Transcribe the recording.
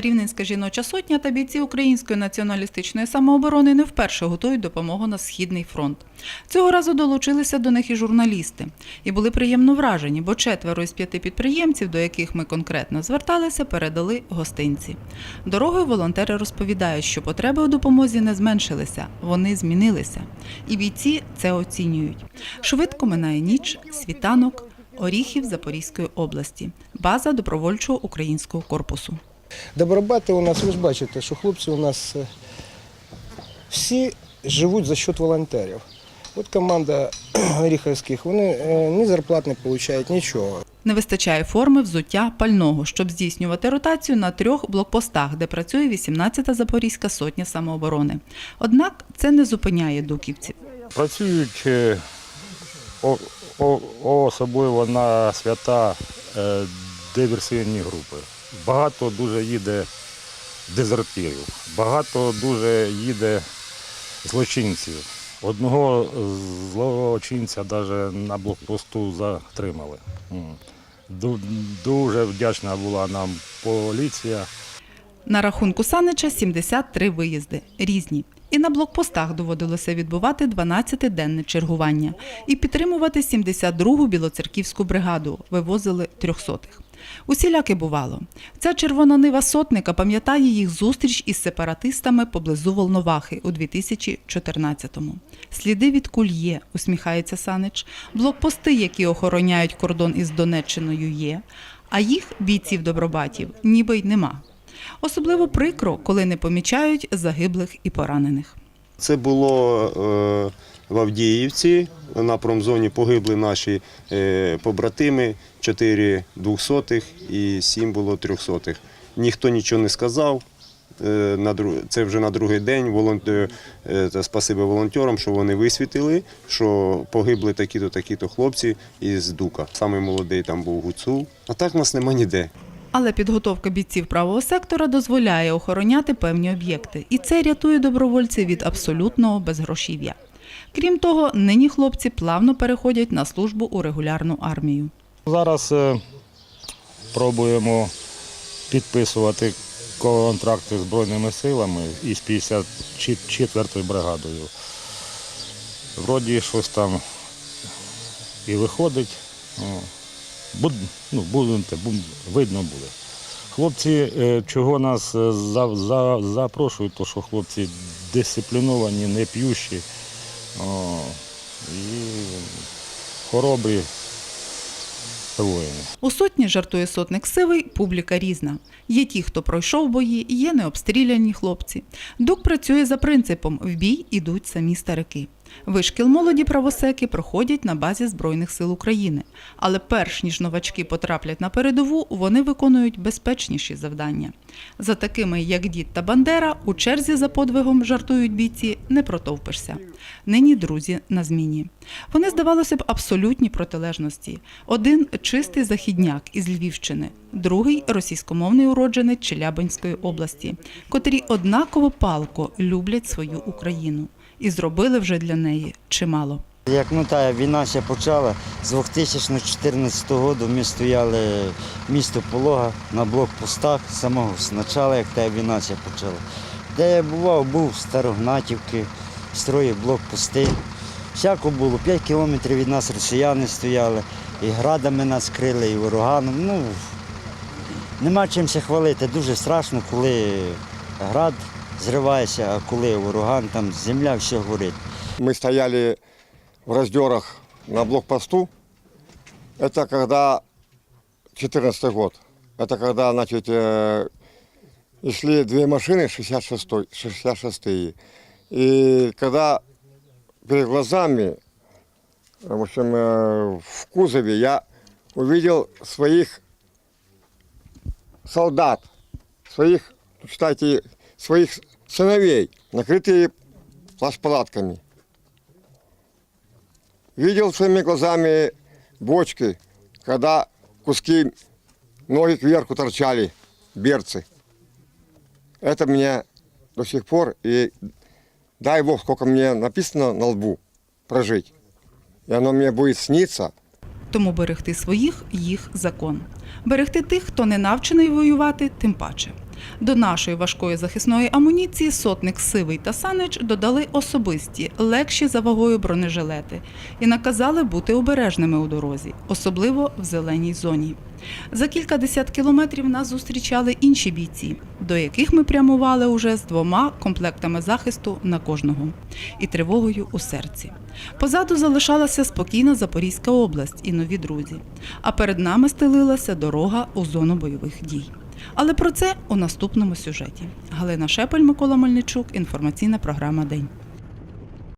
Рівненська жіноча сотня та бійці Української націоналістичної самооборони не вперше готують допомогу на Східний фронт. Цього разу долучилися до них і журналісти. І були приємно вражені, бо четверо із п'яти підприємців, до яких ми конкретно зверталися, передали гостинці. Дорогою волонтери розповідають, що потреби у допомозі не зменшилися, вони змінилися. І бійці це оцінюють. Швидко минає ніч, світанок, Оріхів Запорізької області, база добровольчого українського корпусу. Добробати у нас, ви ж бачите, що хлопці у нас е, всі живуть за счет волонтерів. От команда Оріховських, вони е, ні зарплат не отримують, нічого. Не вистачає форми, взуття, пального, щоб здійснювати ротацію на трьох блокпостах, де працює 18-та Запорізька сотня самооборони. Однак це не зупиняє дуківців. Працюють е, особливо на свята диверсійні групи. Багато дуже їде дезертирів, багато дуже їде злочинців. Одного злочинця навіть на блокпосту затримали. Дуже вдячна була нам поліція. На рахунку Санича 73 виїзди різні. І на блокпостах доводилося відбувати 12-денне чергування і підтримувати 72-гу білоцерківську бригаду. Вивозили трьохсотих. Усіляки бувало. Ця червона нива сотника пам'ятає їх зустріч із сепаратистами поблизу Волновахи у 2014-му. Сліди від куль є, усміхається Санич. Блокпости, які охороняють кордон із Донеччиною, є, а їх бійців добробатів ніби й нема. Особливо прикро, коли не помічають загиблих і поранених. Це було е, в Авдіївці. На промзоні погибли наші е, побратими, 4 двохсотих і 7 було трьохсотих. Ніхто нічого не сказав. Е, Це вже на другий день. Спасибі волонтерам, що вони висвітили, що погибли такі-то, такі-то хлопці із Дука. Самий молодий там був Гуцул. А так нас нема ніде. Але підготовка бійців правого сектора дозволяє охороняти певні об'єкти, і це рятує добровольців від абсолютного безгрошів'я. Крім того, нині хлопці плавно переходять на службу у регулярну армію. Зараз е, пробуємо підписувати контракти з Збройними силами із 54-ю бригадою. Вроді щось там і виходить. Ну, видно буде. Хлопці, е, чого нас е, за, за, запрошують, то що хлопці дисципліновані, не п'ющі о, і хоробрі. У сотні жартує сотник сивий, публіка різна. Є ті, хто пройшов бої, є необстріляні хлопці. Дук працює за принципом в бій ідуть самі старики. Вишкіл молоді правосеки проходять на базі Збройних сил України. Але перш ніж новачки потраплять на передову, вони виконують безпечніші завдання. За такими, як дід та Бандера, у черзі за подвигом жартують бійці, не протовпишся. Нині друзі на зміні. Вони, здавалося б, абсолютні протилежності. Один чистий західняк із Львівщини, другий російськомовний уродженець Челябинської області, котрі однаково палко люблять свою Україну і зробили вже для неї чимало. Як ну та війна ще почала, з 2014 року ми стояли місто Полога на блокпостах з самого начала, як та війна ще почала. Де я бував, був Старогнатівки, строїв блокпости. Всяко було, 5 кілометрів від нас росіяни стояли, і градами нас крили, і ураганом. Ну, нема чим се хвалити. Дуже страшно, коли град зривається, а коли ураган, там земля все горить. Мы стояли в раздерах на блокпосту. Это когда 14 год. Это когда, значит, э, и шли две машины 66 66 И когда перед глазами, в общем, э, в кузове я увидел своих солдат, своих, считайте, своих сыновей, накрытые плащ-палатками. Видел своими глазами бочки, когда куски ноги кверху торчали, берцы. Это мне до сих пор, и дай Бог, сколько мне написано на лбу прожить. И оно мне будет сниться, Тому берегти своїх їх закон. Берегти тих, хто не навчений воювати, тим паче. До нашої важкої захисної амуніції сотник Сивий та Санич додали особисті, легші за вагою бронежилети і наказали бути обережними у дорозі, особливо в зеленій зоні. За кількадесят кілометрів нас зустрічали інші бійці, до яких ми прямували уже з двома комплектами захисту на кожного і тривогою у серці. Позаду залишалася спокійна Запорізька область і нові друзі. А перед нами стелилася дорога у зону бойових дій. Але про це у наступному сюжеті. Галина Шепель, Микола Мельничук, інформаційна програма День.